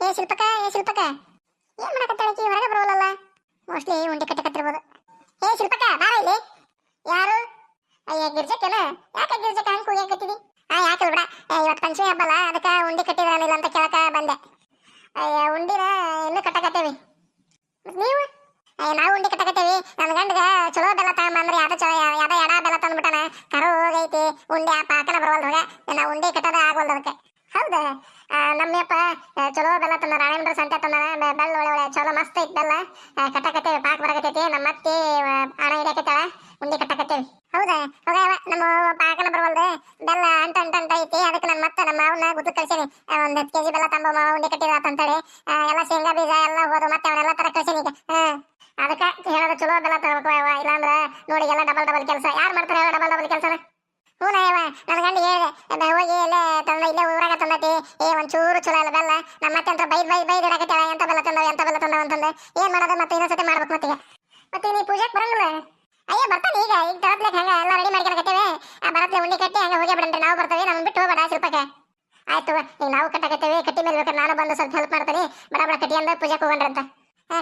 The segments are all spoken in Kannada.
ಏ ಶಿಲ್ಪಕ ಏ ಶಿಲ್ಪಕ ಏನ್ ಮಾಡಕತ್ತಾಳಕಿ ಹೊರಗೆ ಬರೋಲ್ಲ ಮೋಸ್ಟ್ಲಿ ಉಂಡೆ ಕಟ್ಟಕತ್ತಿರ್ಬೋದು ಏ ಶಿಲ್ಪಕ ಬಾರ ಇಲ್ಲಿ. ಯಾರು? ಅಯ್ಯ, ಗಿರ್ಜಕ್ಕೇನ? ಯಾಕೆ ಗಿರ್ಜಕ್ಕ? ಹಂಗೆ ಕೂಗಾಕತ್ತಿದಿ ಆ, ಯಾಕೆ ಬಿಡ ಚಲೋ ಮಸ್ತ್ ಐತಿ ಬೆಲ್ಲ ಆ, ಕಟ್ಟಕತ್ತೇವಿ ಪಾಕ್ ಬರಕತ್ತೈತಿ. ನಮ್ಮ ಅತ್ತಿ ಹಣ ಹಿಡಿಯಕತ್ತಾಳ. ಉಂಡೆ ಕಟ್ಟಕತ್ತೇವಿ. ಹೌದಾ? ಹೋಗ ನಮ್ಮ ಪಾಕನ ಬರವಲ್ದು ಬೆಲ್ಲ ಅಂಟ ಅಂಟ ಅಂಟ ಐತಿ. ಅದಕ್ಕೆ ನನ್ನ ಮತ್ತೆ ನಮ್ಮ ಮಾವನ ಗುದ್ದು ಕಳ್ಸೀನಿ ಒಂದು ಹತ್ತು ಕೆಜಿ ಬೆಲ್ಲ ತಂಬ ಮಾವ ಉಂಡೆ ಕಟ್ಟಿದ ಅಂತೇಳಿ ಎಲ್ಲ ಶೇಂಗಾ ಬೀಜ ಎಲ್ಲ ಹೋದು ಮತ್ತೆ ಅವನ್ನೆಲ್ಲ ತರ ಕಳ್ಸೀನಿ ಈಗ. ಹಾ ಅದಕ್ಕೆ ಹೇಳೋದು ಚಲೋ ಬೆಲ್ಲ ತಗೋಬೇಕು ಯವ್ವ. ಇಲ್ಲಾಂದ್ರೆ ನೋಡಿ ಎಲ್ಲ ಡಬಲ್ ಡಬಲ್ ಕೆಲಸ. ಯಾರು ಮಾಡ್ತಾರೆ ಹೇಳ ಡಬಲ್ ಡಬಲ್ ಕೆಲಸನ? ಹ್ಞೂ ಯವ್ವ. ನನ್ನ ಗಂಡ ಹೇಳಿದೆ ಹೋಗಿ ಇಲ್ಲೇ ತಂದ ಇಲ್ಲೇ ಊರಾಗ ತಂದತಿ. ಏ ಒಂಚೂರು ಚಲೋ ಇಲ್ಲ ಬೆಲ್ಲ. ನಮ್ಮ ಮತ್ತೆ ಅಂತ ಬೈದ್ ಬೈದ್ ಬೈದ್ ಇಡಕತ್ತಾಳ ಎಂತ ತಂದವ ಅಂತಂದೆ. ಏನ್ ಮಾಡೋದು? ಮತ್ತೆ ಇನ್ನೊಂದ್ಸತಿ ಮಾಡ್ಬೇಕು ಮತ್ತೆ ಮತ್ತೆ ನೀ ಪೂಜೆಗೆ ಬರಂಗಿಲ್ಲ ಅಯ್ಯ, ಬರ್ತಾನೆ ಈಗ. ಈಗ ತರತ್ಲೆ ಹಂಗ ಎಲ್ಲ ರೆಡಿ ಮಾಡ್ಕೊಳಕತ್ತೇವೆ ಆ ಬರತ್ಲೆ ಉಂಡಿ ಕಟ್ಟಿ ಹಂಗ ಹೋಗಿ ಬಿಡಂದ್ರೆ ನಾವು ಬರ್ತೇವೆ ನಮ್ಗೆ ಬಿಟ್ಟು ಹೋಗ್ಬೇಡ ಶಿಲ್ಪಕ್ಕೆ. ಆಯ್ತು, ಈಗ ನಾವು ಕಟ್ಟಕತ್ತೇವೆ. ಕಟ್ಟಿ ಮೇಲೆ ಬೇಕಾದ್ರೆ ನಾನು ಬಂದು ಸ್ವಲ್ಪ ಹೆಲ್ಪ್ ಮಾಡ್ತೀನಿ. ಬಡ ಬಡ ಕಟ್ಟಿ ಅಂದ ಪೂಜೆಗೆ ಹೋಗಣ್ರಂತ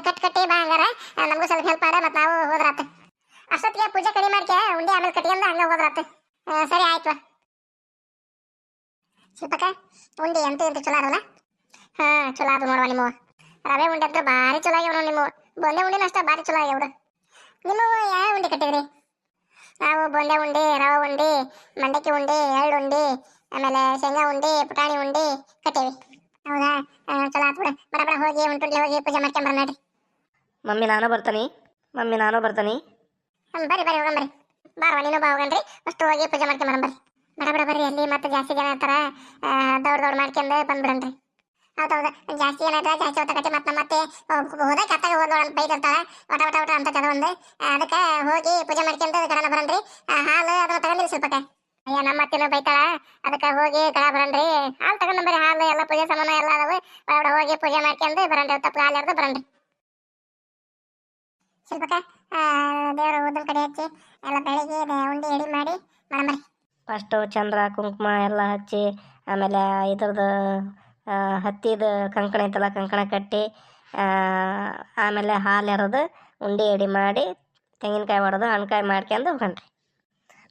ಕಟ್ ಕಟ್ಟಿ ಬಾ ಹಂಗಾರ. ನಮಗೂ ಸ್ವಲ್ಪ ಹೆಲ್ಪ್ ಮಾಡ ಮತ್ತೆ ನಾವು ಹೋದ್ರಾತ. ಅಷ್ಟೊತ್ತಿಗೆ ಪೂಜೆ ಕಡಿಮೆ ಮಾಡ್ಕೆ, ಉಂಡಿ ಆಮೇಲೆ ಕಟ್ಟಿ ಅಂದ ಹಂಗ ಹೋದ್ರಾತ. ಸರಿ, ಆಯ್ತು ಶಿಲ್ಪಕ ಉಂಡಿ ಎಂತ ಎಂತ ಚಲೋ ಅದಲ್ಲ ಹಾ, ಚಲೋ ಅದು ನೋಡುವ ನಿಮ್ಮ ರವೆ ಉಂಡೆ ಅಂದ್ರೆ ಭಾರಿ ಚಲೋ ಆಗ್ಯಾವ ನಿಮ್ಮ ಬೊಂದೆ ಉಂಡೆ ಅಷ್ಟ ಭಾರಿ ಚಲೋ ಆಗ್ಯಾವ ನಿಮ್ಮ ಯಾವ ಉಂಡೆ ಕಟ್ಟಿದ್ರಿ? ನಾವು ಬೊಂದೆ ಉಂಡೆ ರವೆ ಉಂಡೆ ಮಂಡಕ್ಕಿ ಉಂಡೆ ಎಳ್ಳು ಉಂಡೆ ಆಮೇಲೆ ಶೇಂಗಾ ಉಂಡೆ ಪುಟಾಣಿ ಉಂಡೆ ಕಟ್ಟೇವಿ. ಹೌದಾ? ಚಲೋ ಆತ್ ಬಿಡ. ಬಡ ಬಡ ಹೋಗಿ ಉಂಟುಂಡ್ಲಿ ಹೋಗಿ ಪೂಜೆ ಮಾಡ್ಕೊಂಬರ ನೋಡ್ರಿ. ಮಮ್ಮಿ ನಾನು ಬರ್ತಾನೆ. ಮಮ್ಮಿ ನಾನು ಬರ್ತಾನೆ. ಹ್ಮ್ ಬರ್ರಿ ಬರ್ರಿ ಹೋಗಂಬರ್ರಿ ಬಾರವ ನೀನು ಬಾ ಹೋಗನ್ರಿ ಅಷ್ಟು ಹೋಗಿ ಪೂಜೆ ಮಾಡ್ಕೊಂಬರ ಬರ್ರಿ. ಬಡ ಬಡ ಬರ್ರಿ ಅಲ್ಲಿ ಮತ್ತೆ ಜಾಸ್ತಿ ಜನ ಇರ್ತಾರ. ದೌಡ್ ದೌಡ್ ಮಾಡ್ಕೊಂಡು ಬಂದ್ಬಿಡನ್ರಿ ಹೌದೌದು. ಜಾಸ್ತಿ ಜನ ಇದ್ರೆ ಜಾಸ್ತಿ ಹೊತ್ತಕತಿ ಮತ್ತೆ ಮತ್ತೆ ಹೋದಾಗ ಕತ್ತಾಗ ಹೋದ ಅಂತ ಬೈದಿರ್ತಾಳ. ಒಟ ಒಟ ಒಟ ಅಂತ ಒಂದು ಅದಕ್ಕೆ ಹೋಗಿ ಪೂಜೆ ಮಾಡ್ಕೊಂಡು ಗಡನ ಬರನ್ರಿ. ಹಾಲು ಅದನ್ನ ತಗೊಂಡಿಲ್ಲ ಸ್ವಲ್ಪಕ್ಕೆ ಅಯ್ಯ, ನಮ್ಮ ಅತ್ತಿನೂ ಬೈತಾಳ. ಅದಕ್ಕೆ ಹೋಗಿ ಕಣ ಬರನ್ರಿ. ಹಾಲು ತಗೊಂಡ್ ಬರ್ರಿ ಹಾಲು, ಎಲ್ಲ ಪೂಜೆ ಸಾಮಾನು ಎಲ್ಲ ಅದಾವೆ. ಬಡ ಹೋಗಿ ಪೂಜೆ ಮಾಡ್ಕೊಂಡು ಬರನ್ರಿ. ತಪ್ಪು ಹಾಲು ಎರ್ದು ಬರನ್ರಿ. ಶಿಲ್ಪಕ ದೇವರ ಊದಲ್ ಕಡೆ ಹಚ್ಚಿ, ಎಲ್ಲ ಬೆಳಿಗ್ಗೆ ಉಂಡಿ ಎಡಿ ಮಾಡಿ ಮಾಡಂಬರ್ರಿ. ಫಸ್ಟು ಚಂದ್ರ, ಕುಂಕುಮ ಎಲ್ಲ ಹಚ್ಚಿ, ಆಮೇಲೆ ಇದ್ರದ್ದು ಹತ್ತಿದ ಕಂಕಣ ಐತಲ್ಲ ಕಂಕಣ ಕಟ್ಟಿ ಆಮೇಲೆ ಹಾಲು ಎರೆದು ಉಂಡೆ ಎಡಿ ಮಾಡಿ ತೆಂಗಿನಕಾಯಿ ಹೊಡೆದು ಹಣ್ಕಾಯಿ ಮಾಡ್ಕೊಂಡು ಹೊಂಟ್ರಿ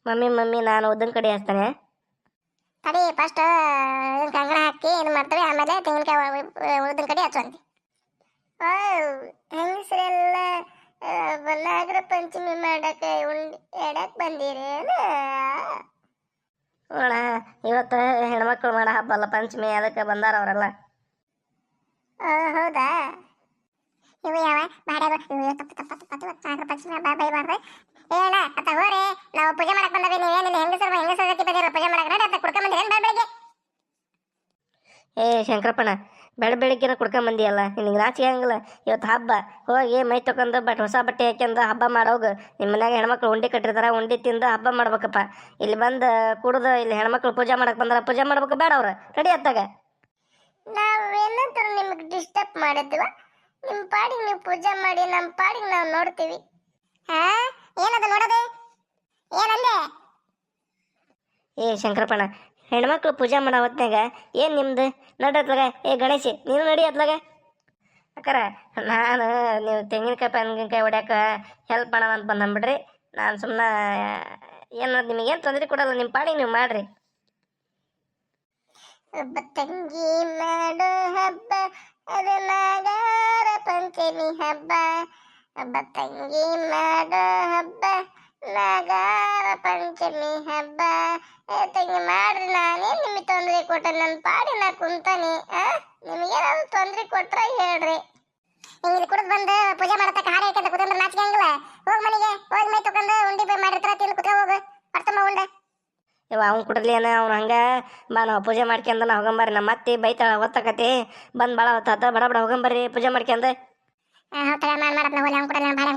ಮಮ್ಮಿ ಮಮ್ಮಿ ನಾನು ಉದ್ದಿನ ಕಡೆ ಹಚ್ತಾನೆ. ತಡಿ ಫಸ್ಟ್ ಕಂಕಣ ಹಾಕಿ ಇದು ಮಾಡ್ತೀವಿ ಆಮೇಲೆ ತೆಂಗಿನಕಾಯಿ ಉದ್ದಿನ ಕಡೆ ಹಚ್ಚುವಂತಿ ಹೆಂಗಸರೆಲ್ಲ ನಾಗರ ಪಂಚಮಿ ಮಾಡಕ್ಕೆ ಉಂಡೆ ಎಡಕ್ಕೆ ಬಂದಿರೇನು? ನೋಡ ಇವತ್ತು ಹೆಣ್ಮಕ್ಳು ಮಾಡೋ ಹಬ್ಬ ಅಲ್ಲ ಪಂಚಮಿ, ಅದಕ್ಕೆ ಬಂದಾರ ಅವರೆಲ್ಲ. ಹೌದಾ? ಇವು ಯಾವ ಬಾಡ್ಯಾಗ ತಪ್ಪು ತಪ್ಪು ತಪ್ಪು ತಪ್ಪು. ನಾಗರ ಪಂಚಮಿ ಹಬ್ಬ ಬೈಬಾರ್ದು ಏನ ಅತ್ತ ಹೋರಿ ನಾವು ಪೂಜೆ ಮಾಡಕ್ ಬಂದವಿ, ನೀವೇನಿಲ್ಲ, ಹೆಂಗಸರು, ಹೆಂಗಸರ ಜೊತೆ ಬಂದಿರೋ ಪೂಜೆ ಮಾಡಕ್. ಅತ್ತ ಕುಡ್ಕೊಂಡ್ ಬಂದಿರೇನು ಬೆಳಗ್ಗೆ? ಏ ಶಂಕರಪ್ಪಣ ಬೆಳ ಬೆಳಗ್ಗೆನ ಕುಡ್ಕೊಂಬಂದಿಯಲ್ಲ ನಿನಗೆ ನಾಚಿಕೆ ಹಂಗಿಲ್ಲ ಇವತ್ತು ಹಬ್ಬ ಹೋಗಿ ಮೈ ತಗೊಂಡು ಬಟ್ ಹೊಸ ಬಟ್ಟೆ ಹಾಕ್ಯಂದು ಹಬ್ಬ ಮಾಡೋಗು. ನಿಮ್ಮ ಮನ್ಯಾಗ ಹೆಣ್ಮಕ್ಳು ಉಂಡೆ ಕಟ್ಟಿರ್ತಾರ ಉಂಡೆ ತಿಂದು ಹಬ್ಬ ಮಾಡ್ಬೇಕಪ್ಪ. ಇಲ್ಲಿ ಬಂದು ಕುಡ್ದು ಇಲ್ಲಿ ಹೆಣ್ಮಕ್ಳು ಪೂಜೆ ಮಾಡಕ್ಕೆ ಬಂದ್ರೆ ಪೂಜೆ ಮಾಡ್ಬೇಕು ಬೇಡ ಅವ್ರು. ರೆಡಿ ಆತ್ತಾಗ ನಾವೇನಂತ ನಿಮ್ಗೆ ಡಿಸ್ಟರ್ಬ್ ಮಾಡಿದ್ವ? ನಿಮ್ಮ ಪಾಡಿಗೆ ನೀವು ಪೂಜೆ ಮಾಡಿ ನಮ್ಮ ಪಾಡಿಗೆ ನಾವು ನೋಡ್ತೀವಿ. ಹಾ? ಏನದ ನೋಡದೆ? ಏನಂದೆ ಏ ಶಂಕರಪ್ಪಣ ಹೆಣ್ಮಕ್ಳು ಪೂಜೆ ಮಾಡೋ ಹೊತ್ನಾಗ ಏನು ನಿಮ್ದು? ನಡತ್ಲಾಗ ಏ ಗಣೇಶಿ, ನೀನು ನಡಿ ಅತ್ಲಾಗ. ಅಕ್ಕಾರ, ನಾನು ನೀವು ತೆಂಗಿನಕಾಯಿ ತೆಂಗಿನಕಾಯಿ ಹೊಡ್ಯಾಕ ಹೆಲ್ಪ್ ಮಾಡೋಣ ಅಂತ ಬಂದಂಬಿಡ್ರಿ ನಾನು ಸುಮ್ಮನೆ ಏನು ನಿಮಗೇನು ತೊಂದರೆ ಕೊಡಲ್ಲ ನಿಮ್ಮ ಪಾಡಿಗೆ ನೀವು ಮಾಡಿರಿ. ಒಬ್ಬ ತಂಗಿ ಮಾಡೋ ಹಬ್ಬ ಅದು ನಾಗಾರ ಪಂಚಮಿ ಹಬ್ಬ ಒಬ್ಬ ತಂಗಿ ಮಾಡೋ ಹಬ್ಬ. ನಾಗಾರ ಪಂಚಮಿ ಹಬ್ಬ. ಏ, ತಂಗಿ ಮಾಡ್ರಿ ನಾನೇನ್ ನಿಮಗೆ ತೊಂದರೆ ಕೊಟ್ಟ ನನ್ನ ಪಾಡಿ ನಾ ಕುಂತಾನಿ. ಆ ನಿಮಗೇನಾದ್ರು ತೊಂದರೆ ಕೊಟ್ರ ಹೇಳ್ರಿ. ಹಿಂಗೆ ಕುಡಿದು ಬಂದು ಪೂಜೆ ಮಾಡತಕ್ಕ ಹಾರ ಹಾಕಂತ ಕುತ್ಕೊಂಡ್ರೆ ನಾಚಿಕೆ ಹಂಗಿಲ್ಲ. ಹೋಗ್ ಮನೆಗೆ ಹೋಗಿ ಮೈ ತಗೊಂಡು ಉಂಡಿ ಬೈ ಮಾಡಿರ್ತಾರ, ತಿಂದು ಕುತ್ಕೊ ಹೋಗು. ಬರ್ತಮ್ಮ ಉಂಡೆ. ಇವ ಅವ್ನು ಕುಡ್ಲಿ ಅನ್ನ ಅವ್ನು ಹಂಗೆ. ಬಾ, ನಾವು ಪೂಜೆ ಮಾಡ್ಕ್ಯಂದ ನಾವು ಹೋಗಂಬರ್ರಿ. ನಮ್ಮ ಅತ್ತಿ ಬೈತಾಳ ಹೊತ್ತಕತಿ ಬಂದು ಭಾಳ ಹೊತ್ತಾತ, ಬಡ ಬಡ ಹೋಗಂಬರ್ರಿ, ಪೂಜೆ ಮಾಡ್ಕ್ಯಂದ ಹೌದಾ ಮಾಡಿ ಮಾಡಪ್ಪ ಹೋಲಿ ಅವ್ನು ಕೊಡಲ್ಲ ಭಾಳ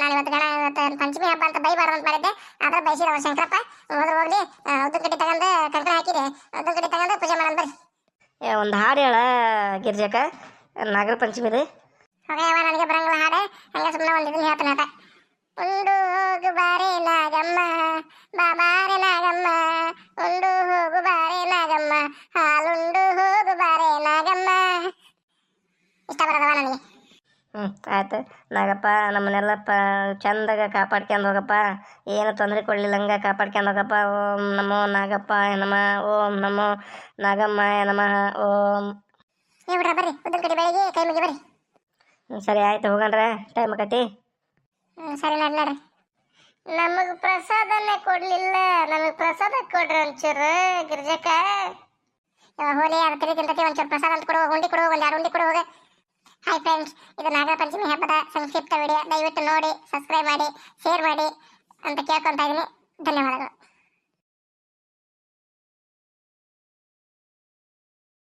ನಾನು ಇವತ್ತು ಗಣ ಇವತ್ತು ಪಂಚಮಿ ಹಬ್ಬ ಅಂತ ಬೈಬಾರ್ದು ಅಂತ ಮಾಡಿದ್ದೆ. ಆದ್ರೆ ಬೈಸಿದ ಅವ್ರು ಶಂಕರಪ್ಪ. ಹೋದ್ರೆ ಹೋಗ್ಲಿ. ಉದ್ದು ಕಟ್ಟಿ ತಗೊಂಡು ಕಂಕಣ ಹಾಕಿದೆ. ಉದ್ದು ಕಟ್ಟಿ ತಗೊಂಡು ಪೂಜೆ ಮಾಡೋಣ ಬರ್ರಿ. ಒಂದು ಹಾಡು ಹೇಳ ಗಿರ್ಜಕ. ನಾಗರ ಪಂಚಮಿದು ಹೋಗಯ್ಯವ ನನಗೆ ಬರಂಗಿಲ್ಲ ಹಾಡು. ಹಂಗೆ ಸುಮ್ಮನೆ ಒಂದು ಇದನ್ನ ಹೇಳ್ತಾನೆ ಆತ. ಉಂಡು ಹೋಗು ಬಾರೆ ನಾಗಮ್ಮ ಬಾಬಾರೆ ನಾಗಮ್ಮ. ಉಂಡು ಹೋಗು ಬಾರೆ ನಾಗಮ್ಮ. ಹಾಲುಂಡು ಹೋಗು ಬಾರೆ ನಾಗಮ್ಮ. ಆಯ್ತು. ನಾಗಪ್ಪ ನಮ್ಮನ್ನೆಲ್ಲ ಪ ಚಂದಾಗ ಕಾಪಾಡ್ಕೊಂಡು ಹೋಗಪ್ಪ. ಏನು ತೊಂದರೆ ಕೊಡಲಿಲ್ಲ ಹಂಗೆ ಕಾಪಾಡ್ಕೊಂಡು ಹೋಗಪ್ಪ. ಓಂ ನಮೋ ನಾಗಪ್ಪ ನಮ. ಓಂ ನಮೋ ನಾಗಮ್ಮ ನಮಃ. ಓಂ. ಬಿಡ್ರ ಬರ್ರಿ. ಉದ್ದಿನ ಕಡೆ ಬೆಳಿಗ್ಗೆ ಕೈ ಮುಗಿ ಬರ್ರಿ. ಸರಿ ಆಯ್ತು ಹೋಗಣ್ರ ಟೈಮ್ ಆಗತಿ ಸರಿ ನಡ್ಲಾರ ನಮಗೆ ಪ್ರಸಾದನೇ ಕೊಡಲಿಲ್ಲ. ನಮಗೆ ಪ್ರಸಾದ ಕೊಡ್ರಿ ಒಂಚೂರು ಗಿರ್ಜಕ್ಕ. ಹೋಲಿ ಅದು ತಿಳಿ ತಿಂತತಿ ಒಂಚೂರು ಪ್ರಸಾದ ಅಂತ ಕೊಡುವ ಉಂಡಿ ಕೊಡುವ ಒಂದ್ ಎರಡು ಉಂಡಿ ಕೊಡುವ ಹಾಯ್ ಫ್ರೆಂಡ್ಸ್ ಇದು ನಾಗರ ಪಂಚಮಿ ಹಬ್ಬದ ಸಂಕ್ಷಿಪ್ತ ವಿಡಿಯೋ ದಯವಿಟ್ಟು ನೋಡಿ ಸಬ್ಸ್ಕ್ರೈಬ್ ಮಾಡಿ ಶೇರ್ ಮಾಡಿ ಅಂತ ಕೇಳ್ಕೊತಾ ಇದೀನಿ ಧನ್ಯವಾದಗಳು.